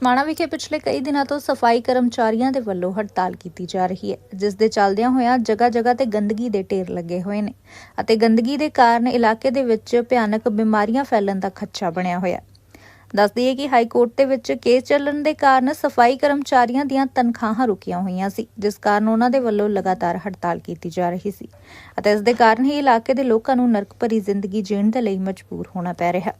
ਮਾਣਾ ਵਿਖੇ ਪਿਛਲੇ ਕਈ ਦਿਨਾਂ ਤੋਂ ਸਫ਼ਾਈ ਕਰਮਚਾਰੀਆਂ ਦੇ ਵੱਲੋਂ ਹੜਤਾਲ ਕੀਤੀ ਜਾ ਰਹੀ ਹੈ, ਜਿਸ ਦੇ ਚੱਲਦਿਆਂ ਹੋਇਆਂ ਜਗ੍ਹਾ ਜਗ੍ਹਾ ਤੇ ਗੰਦਗੀ ਦੇ ਢੇਰ ਲੱਗੇ ਹੋਏ ਨੇ ਅਤੇ ਗੰਦਗੀ ਦੇ ਕਾਰਨ ਇਲਾਕੇ ਦੇ ਵਿੱਚ ਭਿਆਨਕ ਬਿਮਾਰੀਆਂ ਫੈਲਣ ਦਾ ਖਦਸ਼ਾ ਬਣਿਆ ਹੋਇਆ। ਹੈ ਦੱਸ ਦਈਏ ਕਿ ਹਾਈ ਕੋਰਟ ਦੇ ਵਿੱਚ ਕੇਸ ਚੱਲਣ ਦੇ ਕਾਰਨ ਸਫ਼ਾਈ ਕਰਮਚਾਰੀਆਂ ਦੀਆਂ ਤਨਖਾਹਾਂ ਰੁਕੀਆਂ ਹੋਈਆਂ ਸੀ, ਜਿਸ ਕਾਰਨ ਉਹਨਾਂ ਦੇ ਵੱਲੋਂ ਲਗਾਤਾਰ ਹੜਤਾਲ ਕੀਤੀ ਜਾ ਰਹੀ ਸੀ ਅਤੇ ਇਸ ਦੇ ਕਾਰਨ ਹੀ ਇਲਾਕੇ ਦੇ ਲੋਕਾਂ ਨੂੰ ਨਰਕ ਭਰੀ ਜ਼ਿੰਦਗੀ ਜੀਣ ਦੇ ਲਈ ਮਜਬੂਰ ਹੋਣਾ ਪੈ ਰਿਹਾ।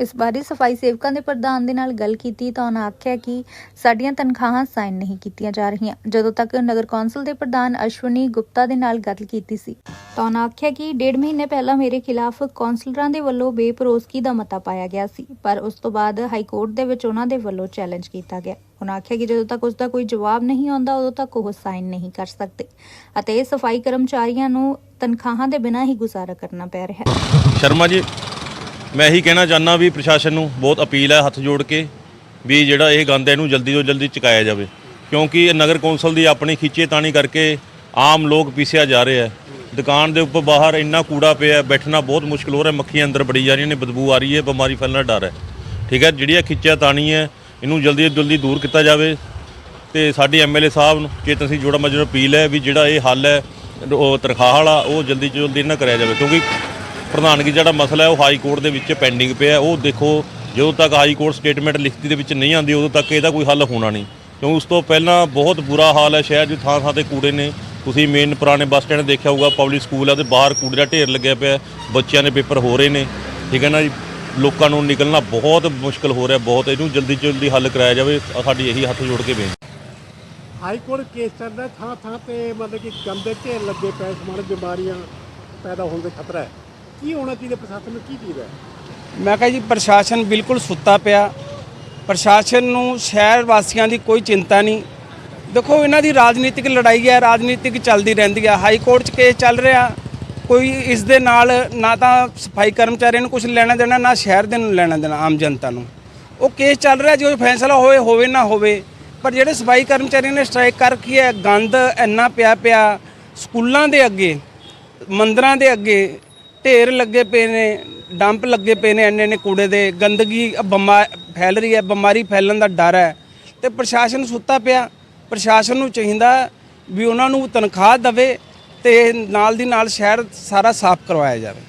ਇਸ ਬਾਰੇ ਸਫ਼ਾਈ ਸੇਵਕਾਂ ਦੇ ਪ੍ਰਧਾਨ ਦੇ ਨਾਲ ਗੱਲ ਕੀਤੀ ਤਾਂ ਉਹਨਾਂ ਆਖਿਆ ਕਿ ਸਾਡੀਆਂ ਤਨਖਾਹਾਂ ਸਾਈਨ ਨਹੀਂ ਕੀਤੀਆਂ ਜਾ ਰਹੀਆਂ। ਜਦੋਂ ਤੱਕ ਨਗਰ ਕੌਂਸਲ ਦੇ ਪ੍ਰਧਾਨ ਅਸ਼ਵਨੀ ਗੁਪਤਾ ਦੇ ਨਾਲ ਗੱਲ ਕੀਤੀ ਸੀ, ਤਾਂ ਉਹਨਾਂ ਆਖਿਆ ਕਿ ਡੇਢ ਮਹੀਨੇ ਪਹਿਲਾਂ ਮੇਰੇ ਖਿਲਾਫ ਕੌਂਸਲਰਾਂ ਦੇ ਵੱਲੋਂ ਬੇਪਰੋਸਗੀ ਦਾ ਮਤਾ ਪਾਇਆ ਗਿਆ ਸੀ, ਪਰ ਉਸ ਤੋਂ ਬਾਅਦ ਹਾਈ ਕੋਰਟ ਦੇ ਵਿੱਚ ਉਹਨਾਂ ਦੇ ਵੱਲੋਂ ਚੈਲੰਜ ਕੀਤਾ ਗਿਆ। ਉਹਨਾਂ ਆਖਿਆ ਕਿ ਜਦੋਂ ਤੱਕ ਉਸ ਦਾ ਕੋਈ ਜਵਾਬ ਨਹੀਂ ਆਉਂਦਾ, ਉਦੋਂ ਤੱਕ ਉਹ ਸਾਈਨ ਨਹੀਂ ਕਰ ਸਕਦੇ ਅਤੇ ਸਫ਼ਾਈ ਕਰਮਚਾਰੀਆਂ ਨੂੰ ਤਨਖਾਹਾਂ ਦੇ ਬਿਨਾਂ ਹੀ ਗੁਜ਼ਾਰਾ ਕਰਨਾ ਪੈ ਰਿਹਾ ਹੈ। ਸ਼ਰਮਾ ਜੀ ਮੈਂ ਇਹੀ ਕਹਿਣਾ ਚਾਹੁੰਦਾ ਵੀ ਪ੍ਰਸ਼ਾਸਨ ਨੂੰ ਬਹੁਤ ਅਪੀਲ ਹੈ ਹੱਥ ਜੋੜ ਕੇ ਵੀ ਜਿਹੜਾ ਇਹ ਗੰਦ ਹੈ ਇਹਨੂੰ ਜਲਦੀ ਤੋਂ ਜਲਦੀ ਚੁਕਾਇਆ ਜਾਵੇ। ਕਿਉਂਕਿ ਇਹ ਨਗਰ ਕੌਂਸਲ ਦੀ ਆਪਣੀ ਖਿੱਚੇ ਤਾਣੀ ਕਰਕੇ ਆਮ ਲੋਕ ਪੀਸਿਆ ਜਾ ਰਿਹਾ ਹੈ। ਦੁਕਾਨ ਦੇ ਉੱਪਰ ਬਾਹਰ ਇੰਨਾ ਕੂੜਾ ਪਿਆ ਬੈਠਣਾ ਬਹੁਤ ਮੁਸ਼ਕਲ ਹੋ ਰਿਹਾ ਮੱਖੀਆਂ ਅੰਦਰ ਬੜੀ ਜਾ ਰਹੀਆਂ ਨੇ, ਬਦਬੂ ਆ ਰਹੀ ਹੈ, ਬਿਮਾਰੀ ਫੈਲਣ ਦਾ ਡਰ ਹੈ। ਠੀਕ ਹੈ, ਜਿਹੜੀ ਇਹ ਖਿੱਚਿਆ ਤਾਣੀ ਹੈ, ਇਹਨੂੰ ਜਲਦੀ ਤੋਂ ਜਲਦੀ ਦੂਰ ਕੀਤਾ ਜਾਵੇ। ਤੇ ਸਾਡੇ ਐਮਐਲਏ ਸਾਹਿਬ ਨੂੰ ਚੇਤਨ ਸਿੰਘ ਜੋੜਾ ਮਜਰ ਅਪੀਲ ਹੈ ਵੀ ਜਿਹੜਾ ਇਹ ਹੱਲ ਹੈ, ਉਹ ਤਨਖਾਹ ਵਾਲਾ, ਉਹ ਜਲਦੀ ਤੋਂ ਜਲਦੀ ਨਾ ਕਰਿਆ ਜਾਵੇ। ਕਿਉਂਕਿ ਪ੍ਰਧਾਨਗੀ ਜਿਹੜਾ ਮਸਲਾ ਹੈ, ਉਹ ਹਾਈ ਕੋਰਟ ਦੇ ਵਿੱਚ ਪੈਂਡਿੰਗ ਪਿਆ ਉਹ ਦੇਖੋ, ਜਦੋਂ ਤੱਕ ਹਾਈ ਕੋਰਟ ਸਟੇਟਮੈਂਟ ਲਿਖਤੀ ਦੇ ਵਿੱਚ ਨਹੀਂ ਆਉਂਦੀ, ਉਦੋਂ ਤੱਕ ਇਹਦਾ ਕੋਈ ਹੱਲ ਹੋਣਾ ਨਹੀਂ। ਕਿਉਂ ਉਸ ਤੋਂ ਪਹਿਲਾਂ ਬਹੁਤ ਬੁਰਾ ਹਾਲ ਹੈ, ਸ਼ਹਿਰ 'ਚ ਥਾਂ ਥਾਂ ਤੇ ਕੂੜੇ ਨੇ। ਤੁਸੀਂ ਮੇਨ ਪੁਰਾਣੇ ਬੱਸ ਸਟੈਂਡ ਦੇਖਿਆ ਹੋਊਗਾ, ਪਬਲਿਕ ਸਕੂਲ ਹੈ, ਉਹਦੇ ਬਾਹਰ ਕੂੜੇ ਦਾ ਢੇਰ ਲੱਗਿਆ ਪਿਆ ਬੱਚਿਆਂ ਦੇ ਪੇਪਰ ਹੋ ਰਹੇ ਨੇ। ਠੀਕ ਹੈ ਨਾ ਜੀ? ਲੋਕਾਂ ਨੂੰ ਨਿਕਲਣਾ ਬਹੁਤ ਮੁਸ਼ਕਲ ਹੋ ਰਿਹਾ, ਬਹੁਤ। ਇਹਨੂੰ ਜਲਦੀ ਤੋਂ ਜਲਦੀ ਹੱਲ ਕਰਾਇਆ ਜਾਵੇ ਸਾਡੀ ਇਹੀ ਹੱਥ ਜੋੜ ਕੇ ਬੇਨਤੀ। ਹਾਈ ਕੋਰਟ ਕੇਸ ਚੱਲਦਾ ਥਾਂ ਥਾਂ ਤੇ ਮਤਲਬ ਕਿ ਗੰਦੇ ਢੇਰ ਲੱਗੇ ਪਏ ਸਮਾਨ ਬਿਮਾਰੀਆਂ ਪੈਦਾ ਹੋਣ ਦਾ ਖਤਰਾ ਹੈ। ਕੀ ਹੋਣਾ ਚਾਹੀਦਾ ਪ੍ਰਸ਼ਾਸਨ ਨੂੰ? ਕੀ ਚਾਹੀਦਾ ਮੈਂ ਕਿਹਾ ਜੀ, ਪ੍ਰਸ਼ਾਸਨ ਬਿਲਕੁਲ ਸੁੱਤਾ ਪਿਆ। ਪ੍ਰਸ਼ਾਸਨ ਨੂੰ ਸ਼ਹਿਰ ਵਾਸੀਆਂ ਦੀ ਕੋਈ ਚਿੰਤਾ ਨਹੀਂ। ਦੇਖੋ, ਇਹਨਾਂ ਦੀ ਰਾਜਨੀਤਿਕ ਲੜਾਈ ਹੈ, ਰਾਜਨੀਤਿਕ ਚੱਲਦੀ ਰਹਿੰਦੀ ਹੈ ਹਾਈ ਕੋਰਟ 'ਚ ਕੇਸ ਚੱਲ ਰਿਹਾ। ਕੋਈ ਇਸ ਦੇ ਨਾਲ ਨਾ ਤਾਂ ਸਫ਼ਾਈ ਕਰਮਚਾਰੀਆਂ ਨੂੰ ਕੁਝ ਲੈਣਾ ਦੇਣਾ, ਨਾ ਸ਼ਹਿਰ ਦੇ ਨੂੰ ਲੈਣਾ ਦੇਣਾ, ਆਮ ਜਨਤਾ ਨੂੰ। ਉਹ ਕੇਸ ਚੱਲ ਰਿਹਾ, ਜੋ ਫੈਸਲਾ ਹੋਵੇ ਹੋਵੇ ਨਾ ਹੋਵੇ। ਪਰ ਜਿਹੜੇ ਸਫ਼ਾਈ ਕਰਮਚਾਰੀਆਂ ਨੇ ਸਟ੍ਰਾਈਕ ਕਰ ਕੀ ਹੈ, ਗੰਦ ਇੰਨਾ ਪਿਆ ਪਿਆ। ਸਕੂਲਾਂ ਦੇ ਅੱਗੇ, ਮੰਦਰਾਂ ਦੇ ਅੱਗੇ ਢੇਰ ਲੱਗੇ ਪਏ ਨੇ ਡੰਪ ਲੱਗੇ ਪਏ ਨੇ ਇੰਨੇ ਨੇ ਕੂੜੇ ਦੇ। ਗੰਦਗੀ ਬਿਮਾ ਫੈਲ ਰਹੀ ਹੈ ਬਿਮਾਰੀ ਫੈਲਣ ਦਾ ਡਰ ਹੈ। ਤੇ ਪ੍ਰਸ਼ਾਸਨ ਸੁੱਤਾ ਪਿਆ। ਪ੍ਰਸ਼ਾਸਨ ਨੂੰ ਚਾਹੀਦਾ ਵੀ ਉਹਨਾਂ ਨੂੰ ਤਨਖਾਹ ਦੇਵੇ ਤੇ ਨਾਲ ਦੀ ਨਾਲ ਸ਼ਹਿਰ ਸਾਰਾ ਸਾਫ਼ ਕਰਵਾਇਆ ਜਾਵੇ।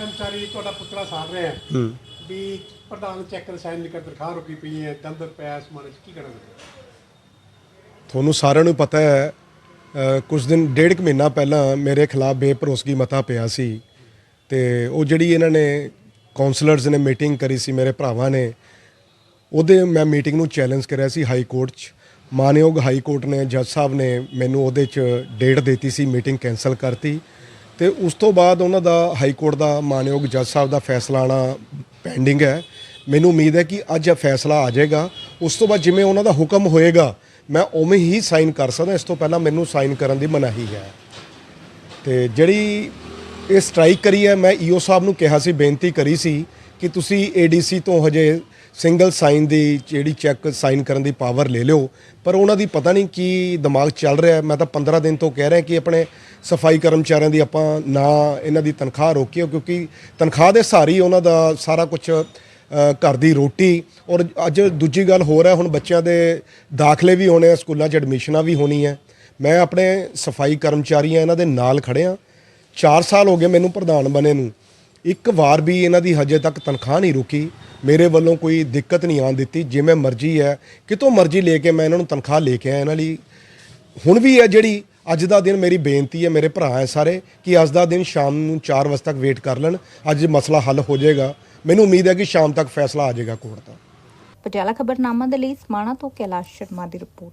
ਕਰਮਚਾਰੀ ਤੁਹਾਡਾ ਪੁੱਤਰਾ ਸਾੜ ਰਿਹਾ ਹੈ। ਵੀ ਪ੍ਰਧਾਨ ਚੈੱਕ ਸਾਈਨ ਨਹੀਂ ਕਰ ਤਨਖਾਹ ਰੁਕੀ ਪਈ ਹੈ ਦੰਦਰ ਪਿਆ ਸਮਾਨ ਕੀ ਕਰਨਾ? ਤੁਹਾਨੂੰ ਸਾਰਿਆਂ ਨੂੰ ਪਤਾ ਹੈ ਕੁਝ ਦਿਨ, ਡੇਢ ਕੁ ਮਹੀਨਾ ਪਹਿਲਾਂ ਮੇਰੇ ਖਿਲਾਫ ਬੇਭਰੋਸਗੀ ਮਤਾ ਪਿਆ ਸੀ ਤੇ ਉਹ ਜਿਹੜੀ ਇਹਨਾਂ ਨੇ ਕਾਉਂਸਲਰਸ ਨੇ ਮੀਟਿੰਗ ਕਰੀ ਸੀ, ਮੇਰੇ ਭਰਾਵਾਂ ਨੇ, ਉਹਦੇ ਮੈਂ ਮੀਟਿੰਗ ਨੂੰ ਚੈਲੰਜ ਕਰਿਆ ਸੀ ਹਾਈ ਕੋਰਟ 'ਚ। ਮਾਨਯੋਗ ਹਾਈ ਕੋਰਟ ਨੇ ਜੱਜ ਸਾਹਿਬ ਨੇ ਮੈਨੂੰ ਉਹਦੇ 'ਚ ਡੇਟ ਦਿੱਤੀ ਸੀ ਮੀਟਿੰਗ ਕੈਨਸਲ ਕਰਤੀ। ਤੇ ਉਸ ਤੋਂ ਬਾਅਦ ਉਹਨਾਂ ਦਾ ਹਾਈ ਕੋਰਟ ਦਾ ਮਾਨਯੋਗ ਜੱਜ ਸਾਹਿਬ ਦਾ ਫੈਸਲਾ ਆਣਾ ਪੈਂਡਿੰਗ ਹੈ। ਮੈਨੂੰ ਉਮੀਦ ਹੈ ਕਿ ਅੱਜ ਇਹ ਫੈਸਲਾ ਆ ਜਾਏਗਾ। ਉਸ ਤੋਂ ਬਾਅਦ ਜਿਵੇਂ ਉਹਨਾਂ ਦਾ ਹੁਕਮ ਹੋਏਗਾ ਮੈਂ ਉਵੇਂ ਹੀ ਸਾਈਨ ਕਰ ਸਕਦਾ, ਇਸ ਤੋਂ ਪਹਿਲਾਂ ਮੈਨੂੰ ਸਾਈਨ ਕਰਨ ਦੀ ਮਨਾਹੀ ਹੈ ਤੇ ਜਿਹੜੀ ਇਹ ਸਟ੍ਰਾਈਕ ਕਰੀ ਹੈ, ਮੈਂ ਈਓ ਸਾਹਿਬ ਨੂੰ ਕਿਹਾ ਸੀ, ਬੇਨਤੀ ਕਰੀ ਸੀ ਕਿ ਤੁਸੀਂ ਏਡੀਸੀ ਤੋਂ ਹਜੇ ਸਿੰਗਲ ਸਾਈਨ ਦੀ ਜਿਹੜੀ ਚੈੱਕ ਸਾਈਨ ਕਰਨ ਦੀ ਪਾਵਰ ਲੈ ਲਿਓ ਪਰ ਉਹਨਾਂ ਦੀ ਪਤਾ ਨਹੀਂ ਕੀ ਦਿਮਾਗ ਚੱਲ ਰਿਹਾ ਹੈ। ਮੈਂ ਤਾਂ 15 ਦਿਨ ਤੋਂ ਕਹਿ ਰਿਹਾ ਕਿ ਆਪਣੇ ਸਫ਼ਾਈ ਕਰਮਚਾਰੀਆਂ ਦੀ ਆਪਾਂ ਨਾ ਇਹਨਾਂ ਦੀ ਤਨਖਾਹ ਰੋਕੀਓ ਕਿਉਂਕਿ ਤਨਖਾਹ ਦੇ ਸਹਾਰੇ ਹੀ ਉਹਨਾਂ ਦਾ ਸਾਰਾ ਕੁਝ ਘਰ ਦੀ ਰੋਟੀ। ਔਰ ਅੱਜ ਦੂਜੀ ਗੱਲ ਹੋਰ ਹੈ, ਹੁਣ ਬੱਚਿਆਂ ਦੇ ਦਾਖਲੇ ਵੀ ਹੋਣੇ ਆ, ਸਕੂਲਾਂ 'ਚ ਐਡਮਿਸ਼ਨਾਂ ਵੀ ਹੋਣੀ ਹੈ ਮੈਂ ਆਪਣੇ ਸਫ਼ਾਈ ਕਰਮਚਾਰੀਆਂ ਇਹਨਾਂ ਦੇ ਨਾਲ ਖੜਿਆ 4 ਸਾਲ ਹੋ ਗਏ ਮੈਨੂੰ ਪ੍ਰਧਾਨ ਬਣੇ ਨੂੰ। ਇੱਕ ਵਾਰ ਵੀ ਇਹਨਾਂ ਦੀ ਹਜੇ ਤੱਕ ਤਨਖਾਹ ਨਹੀਂ ਰੁਕੀ। ਮੇਰੇ ਵੱਲੋਂ ਕੋਈ ਦਿੱਕਤ ਨਹੀਂ ਆਉਣ ਦਿੱਤੀ। ਜਿਵੇਂ ਮਰਜ਼ੀ ਹੈ, ਕਿਤੋਂ ਮਰਜ਼ੀ ਲੈ ਕੇ ਮੈਂ ਇਹਨਾਂ ਨੂੰ ਤਨਖਾਹ ਲੈ ਕੇ ਆਇਆ। ਇਹਨਾਂ ਲਈ ਹੁਣ ਵੀ ਹੈ ਜਿਹੜੀ ਅੱਜ ਦਾ ਦਿਨ ਮੇਰੀ ਬੇਨਤੀ ਹੈ, ਮੇਰੇ ਭਰਾ ਹੈ ਸਾਰੇ, ਕਿ ਅੱਜ ਦਾ ਦਿਨ ਸ਼ਾਮ ਨੂੰ 4 ਵਜੇ ਤੱਕ ਵੇਟ ਕਰ ਲੈਣ। ਅੱਜ ਮਸਲਾ ਹੱਲ ਹੋ ਜਾਏਗਾ। ਮੈਨੂੰ ਉਮੀਦ ਹੈ ਕਿ ਸ਼ਾਮ ਤੱਕ ਫੈਸਲਾ ਆ ਜਾਏਗਾ ਕੋਰਟ ਦਾ। ਪਟਿਆਲਾ ਖਬਰਨਾਮਾ ਦੇ ਲਈ ਸਮਾਣਾ ਤੋਂ ਕੈਲਾਸ਼ ਸ਼ਰਮਾ ਦੀ ਰਿਪੋਰਟ।